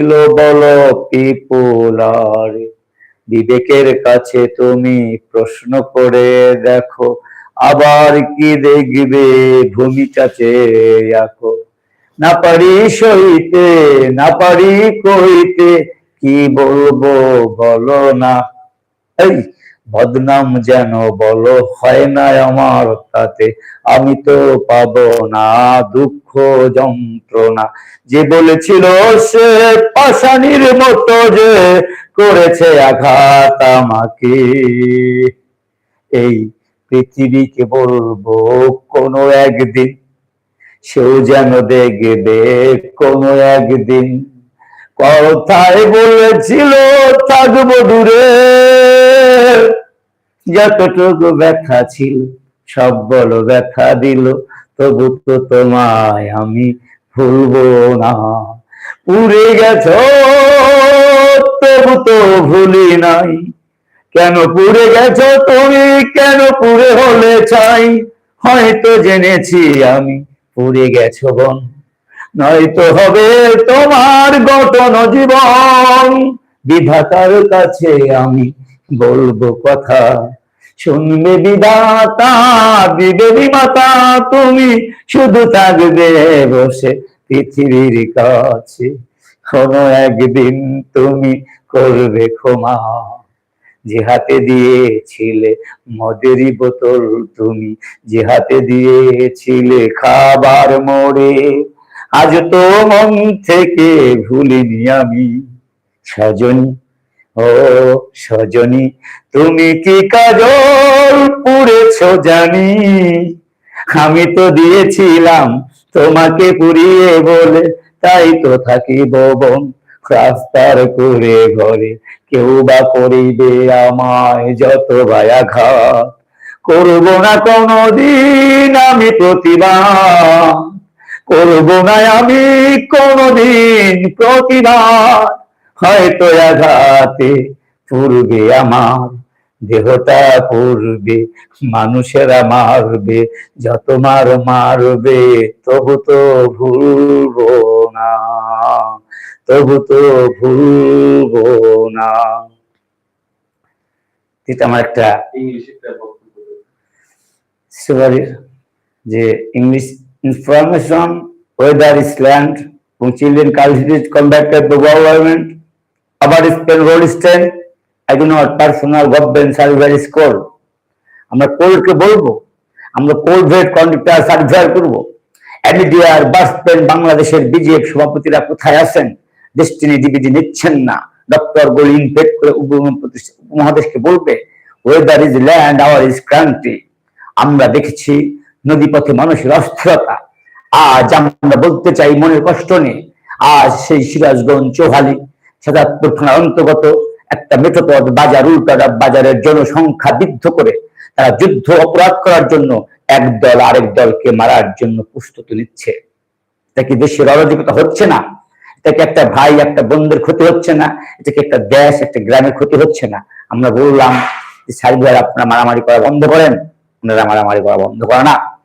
ছিল বলো পিপুলার। বিবেকের কাছে তুমি প্রশ্ন করে দেখো, আবার কি দেখবে ভূমিকা চেয়ে না পারি সইতে, না পারি কইতে, কি বলব বলো না। এই, বদনাম যেন বলো, হয় না আমার তাতে, আমি তো পাবো না দুঃখ। যন্ত্রণা। যে বলেছিল সে পাশানির মতো যে করেছে আঘাত আমাকে। এই পৃথিবীকে বলব কোনো একদিন, সেও যেন দেখবে কোনো একদিন। কথায় বলেছিল, থাকব দূরে। যতটুকু ব্যথা ছিল, সব বলো ব্যথা দিল। তবু তো তোমায় আমি ভুলবো না। পুরে গেছ তবু তো ভুলি নাই। কেন পুরে গেছ তুমি, কেন পুরে হলে চাই? হয়তো জেনেছি আমি পুরে গেছো বন। নয়তো হবে তোমার গঠন জীবন। বিধাতার কাছে আমি বলব কথা। শুনবে বিধাতা বিবেবী মাতা, তুমি শুধু থাকবে বসে পৃথিবীর কাছে। কোনো একদিন তুমি করবে ক্ষমা। যে হাতে দিয়েছিলে মদেরই বোতল, তুমি যে হাতে দিয়েছিলে খাবার মোড়ে, আজ তো মন থেকে ভুলিনি আমি। সজনী ও সজনী, তুমি কি কাজল পুড়েছ জানি? আমি তো দিয়েছিলাম তোমাকে পুড়িয়ে বলে, তাই তো থাকি বন রাস্তার করে ঘরে। কেউ বা করিবে আমায় যত বায়াঘাত। করব না কোনদিন আমি প্রতিবাদ। করব না আমি কোনদিন প্রতিবাদ। হয়তো আঘাতে পূর্বে আমার দেহটা পূর্বে মানুষেরা মারবে যত মার মারবে তবু তো ভুলব না তবু তো ভুলব না। এটা আমার একটা যে ইংলিশ ইনফরমেশন ওয়েদার ইসল্যান্ড এবং চিলড্রেন কালচিটিজ কম্ব্যাক্টেড দ্য গভর্নমেন্ট আবার Spain road stain I do personal government service score আমরা কোর্টকে বলব, আমরা কোর্ট ভেট কন্ডাক্টার সার্ভে করব। এমিডিয়ার বাসপেন বাংলাদেশের বিজেপি সভাপতিরা কোথায় আছেন? ডেস্টিনি ডিবিডি নিচ্ছেন না। ডক্টর গোলিং পেট করে উপমহাদেশকে বলবে weather is land our is ক্রান্তি আমরা দেখেছি নদীপথে মানুষের অস্থিরতা। আজ আমরা বলতে চাই মনের কষ্ট নেই আজ সেই সিরাজগঞ্জ চৌহালি সাদাতপুর থানার অন্তর্গত একটা মেঠোপথ বাজার, উল্টাটা বাজারের জনসংখ্যা বৃদ্ধ করে তারা যুদ্ধ অপরাধ করার জন্য এক দল আরেক দলকে মারার জন্য প্রস্তুতি নিচ্ছে। এটা দেশের অরাজকতা হচ্ছে না? এটাকে একটা ভাই, একটা বন্ধুর ক্ষতি হচ্ছে না? এটাকে একটা দেশ, একটা গ্রামের ক্ষতি হচ্ছে না? আমরা বললাম যে ভাই, আপনারা মারামারি করা বন্ধ করেন। ওনারা মারামারি করা বন্ধ করে না।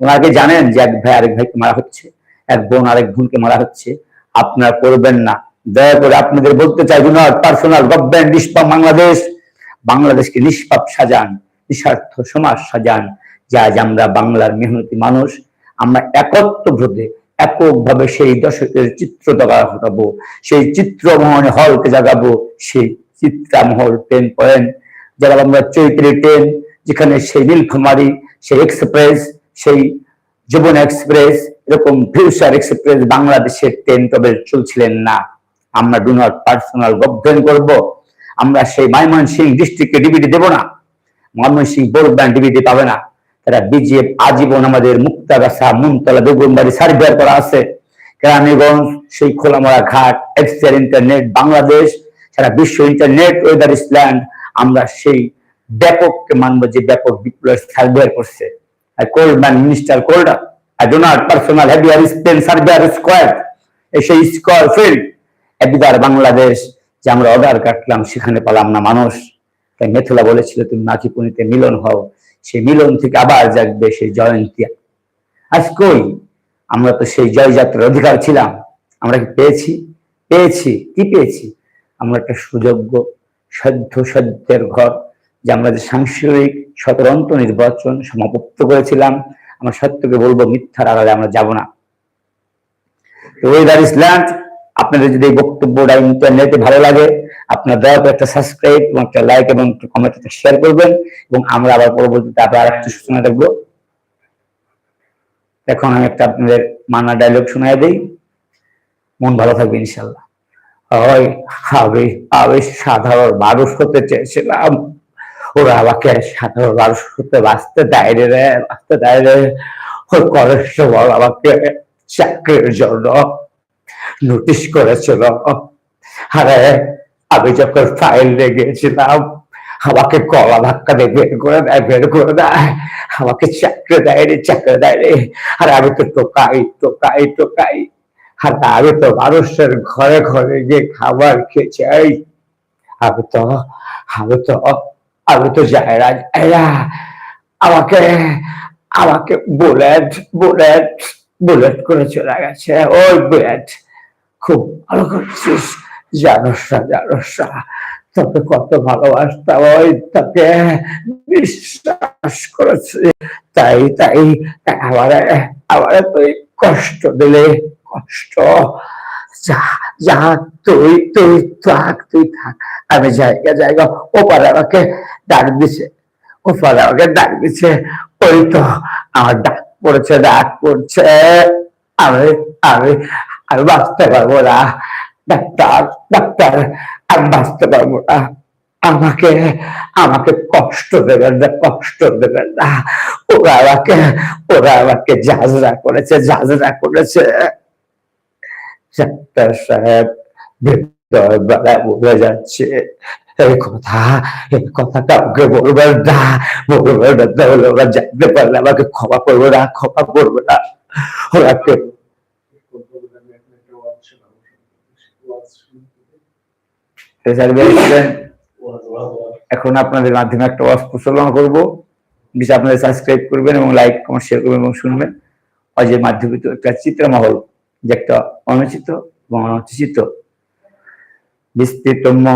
ওনাকে জানেন যে এক ভাই আরেক ভাইকে মারা হচ্ছে? এক বোন আরেক বোনকে মারা হচ্ছে? আপনারা করবেন না। দয়া করে আপনাদের বলতে চাই পার্সোনাল গভর্নমেন্ট নিষ্পাপ বাংলাদেশ। বাংলাদেশকে নিষ্পাপ সাজান, নিঃস্বার্থ সমাজ সাজান, যে আজ আমরা বাংলার মেহনতি মানুষ। আমরা একত্রভাবে এককভাবে সেই দশকের চিত্র ঘটাবো, সেই চিত্রমোহনে হলকে জাগাবো, সেই চিত্রামহল ট্রেন পয়েন্ট। যারা আমরা চৈত্রী ট্রেন, যেখানে সেই নীলফামারি, সেই এক্সপ্রেস, সেই জীবন এক্সপ্রেস, এরকম ফিউচার এক্সপ্রেস বাংলাদেশের ট্রেন তবে চলছিলেন না। আমরা ডু নট পার্সোনাল গভর্নমেন্ট করব। আমরা সেই ময়মনসিং ডিস্ট্রিক্টকে ডিবিটি দেব না। ময়মনসিং ব্রডব্যান্ড ডিবিটি পাবে না। তারা বিজেপ আজীবন আমাদের মুক্তাগাছা, মুনতলা, বেগুনবাড়ি সার্ভে করা আছে। কেরানীগঞ্জ সেই খোলামরা ঘাট এক্সিয়ার ইন্টারনেট বাংলাদেশ, সারা বিশ্ব ইন্টারনেট ওয়েদার ইসল্যান্ড আমরা সেই ব্যাপককে মানব যে ব্যাপক বিপ্লব সার্ভে করছে। আর কোল্ডম্যান minister কোল্ডা I do not personal have your Spain survey square সেই স্কোয়ার ফিল্ড এবিদার বাংলাদেশ, যে আমরা অর্ডার কাটলাম, সেখানে পেলাম না মানুষ। তাই মেথলা বলেছিল, তুমি নাকি পুনিতে মিলন হও। সেই মিলন থেকে আবার জাগবে সেই জয়ন্তী। আজ কই? আমরা তো সেই জয়যাত্রার অধিকার ছিলাম। আমরা কি পেয়েছি? পেয়েছি। কি পেয়েছি? আমরা একটা সুযোগ্য সাধ্য সাধ্যের ঘর, যে আমরা যে সাংসারিক শতরন্ত নির্বাচন সমাপ্ত করেছিলাম। আমরা সত্যকে বলব মিথ্যার আড়ালে আমরা যাব না। ওয়েদার ইসল্যান্ড আপনাদের যদি এই বক্তব্যটা ইন্টারনেটে ভালো লাগে, আপনার দয়া করে একটা সাবস্ক্রাইব এবং একটা লাইক এবং একটা কমেন্ট একটা শেয়ার করবেন এবং আমরা আবার পরবর্তীতে আবার আরেকটা সূচনা দেখব। এখন আমি একটা আপনাদের মানা ডায়লগ শোনায় দিই। মন ভালো থাকবে ইনশাল্লাহ ওই আমি সাধারণ মানুষ হতে চেয়েছিলাম। ওরা আমাকে সাধারণ মানুষ হতে বাঁচতে দেয় রে, বাঁচতে দেয় রে ওই কনস্টেবল আমাকে চাকরির জন্য নোটিশ করেছিল আরে, আমি যখন ফাইল নিয়ে গিয়েছিলাম, আমাকে কলা ধাক্কা দিয়ে বের করে দেয়, বের করে দেয়। আমাকে চাকরি দেয় রে চাকরি দেয় রে আর, আমি তো টোকাই টোকাই টোকাই। আর, আমি তো মানুষের ঘরে ঘরে গিয়ে খাবার খেয়ে চাই আমি তো আমি তো আমি তো যাই না আমাকে আমাকে বুলেট বুলেট বুলেট করে চলে গেছে, ওই বুলেট খুব ভালো করছিস। জানোস জানোস তোকে কত ভালোবাসতাম ওই তোকে বিশ্বাস করেছি। তাই তাই আমারে আমারে তুই কষ্ট দিলে, কষ্ট। যা যা, তুই তুই থাক তুই থাক। আমি জায়গা জায়গা, ওপারে আমাকে ডাক দিছে। ওপারে আমাকে ডাক দিছে। ওই তো আমার ডাক পড়েছে, ডাক পড়ছে। আমি আমি আমি বাঁচতে পারব না ডাক্তার ডাক্তার আমি বাঁচতে পারব না আমাকে আমাকে কষ্ট দেবেন না, কষ্ট দেবেন না। ওরা আমাকে ওরা আমাকে জাজরা করেছে জাজরা করেছে। ডাক্তার সাহেব বেলা বলে যাচ্ছে। এই কথা এই কথা কাউকে বলবেন না বলবেন না, তাহলে ওরা জানতে পারলে আমাকে ক্ষমা করবে না, ক্ষমা করবে না। ওরা কেউ এখন আপনাদের মাধ্যমে একটা ওয়াজ প্রচলন করব। আপনাদের সাবস্ক্রাইব করবেন এবং লাইক কমেন্ট শেয়ার করবেন এবং শুনবেন। অজের মাধ্যমে তো একটা চিত্রমহল, যে একটা অনুচিত এবং অনুচিত। বিস্তৃতময়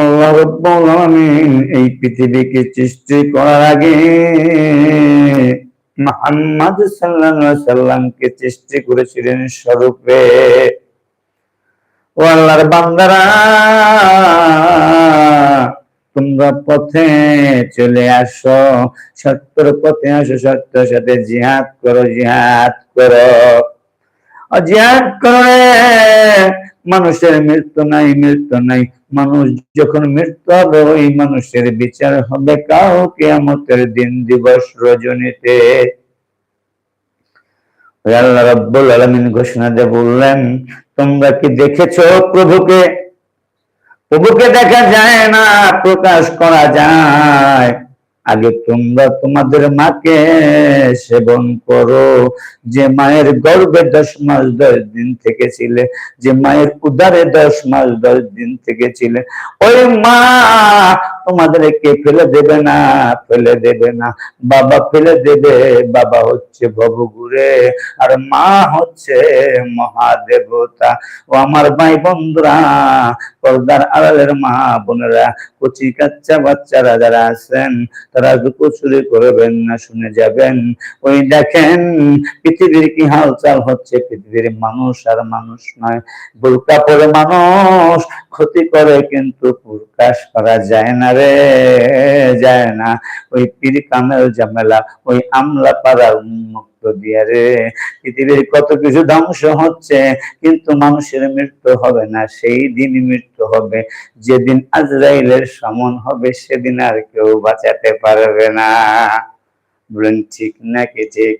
আল্লাহ রব্বুল এই পৃথিবীকে সৃষ্টি করার আগে মোহাম্মদ সাল্লাল্লাহু আলাইহি সাল্লামকে সৃষ্টি করেছিলেন স্বরূপে। ও আল্লাহর বান্দারা, তোমরা পথে চলে আসো, সত্যর পথে আসো, সত্যের সাথে জিহাদ করো জিহাদ করো। জিহাদ করে মানুষের মৃত্যু নাই মৃত্যু নাই। মানুষ যখন মৃত্যু হবে, ওই মানুষের বিচার হবে কাউকে আমাদের দিন দিবস রজনীতে। আল্লাহ রব্বুল আলমিন ঘোষণা দিয়ে বললেন তোমরা কি দেখেছ প্রভুকে? প্রভুকে দেখা যায় না, প্রকাশ করা যায়। আগে তোমরা তোমাদের মাকে সেবন করো। যে মায়ের গর্ভে দশ মাস দশ দিন থেকে ছিলে যে মায়ের উদারে দশ মাস দশ দিন থেকে ছিলে ওই মা তোমাদেরকে ফেলে দেবে না, ফেলে দেবে না। বাবা ফেলে দেবে, বাবা হচ্ছে ভবগুরে আর মা হচ্ছে মহাদেবতা। ও আমার ভাই বন্ধুরা, পর্দার আড়ালের মা বোনেরা, কচি কাচ্চা বাচ্চারা যারা আছেন, তারা লুকোচুরি করবেন না, শুনে যাবেন। ওই দেখেন, পৃথিবীর কি হালচাল হচ্ছে? পৃথিবীর মানুষ আর মানুষ নয় বোরকা পরে মানুষ ক্ষতি করে কিন্তু প্রকাশ করা যায় না রে, যায় না। ওই পীর কামেল ঝামেলা, ওই আমলা পাড়ার উন্মুক্ত দিয়া রে। পৃথিবীর কত কিছু ধ্বংস হচ্ছে, কিন্তু মানুষের মৃত্যু হবে না, সেই দিন মৃত্যু হবে। যেদিন আজরাইলের সমন হবে, সেদিন আর কেউ বাঁচাতে পারবে না। বলেন, ঠিক নাকি ঠিক?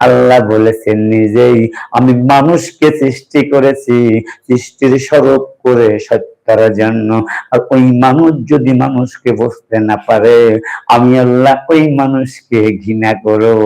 আল্লাহ বলেছেন নিজেই, আমি মানুষকে সৃষ্টি করেছি, সৃষ্টির স্বরূপ করে সত্যার জন্য। আর ওই মানুষ যদি মানুষকে বসতে না পারে, আমি আল্লাহ ওই মানুষকে ঘৃণা করব।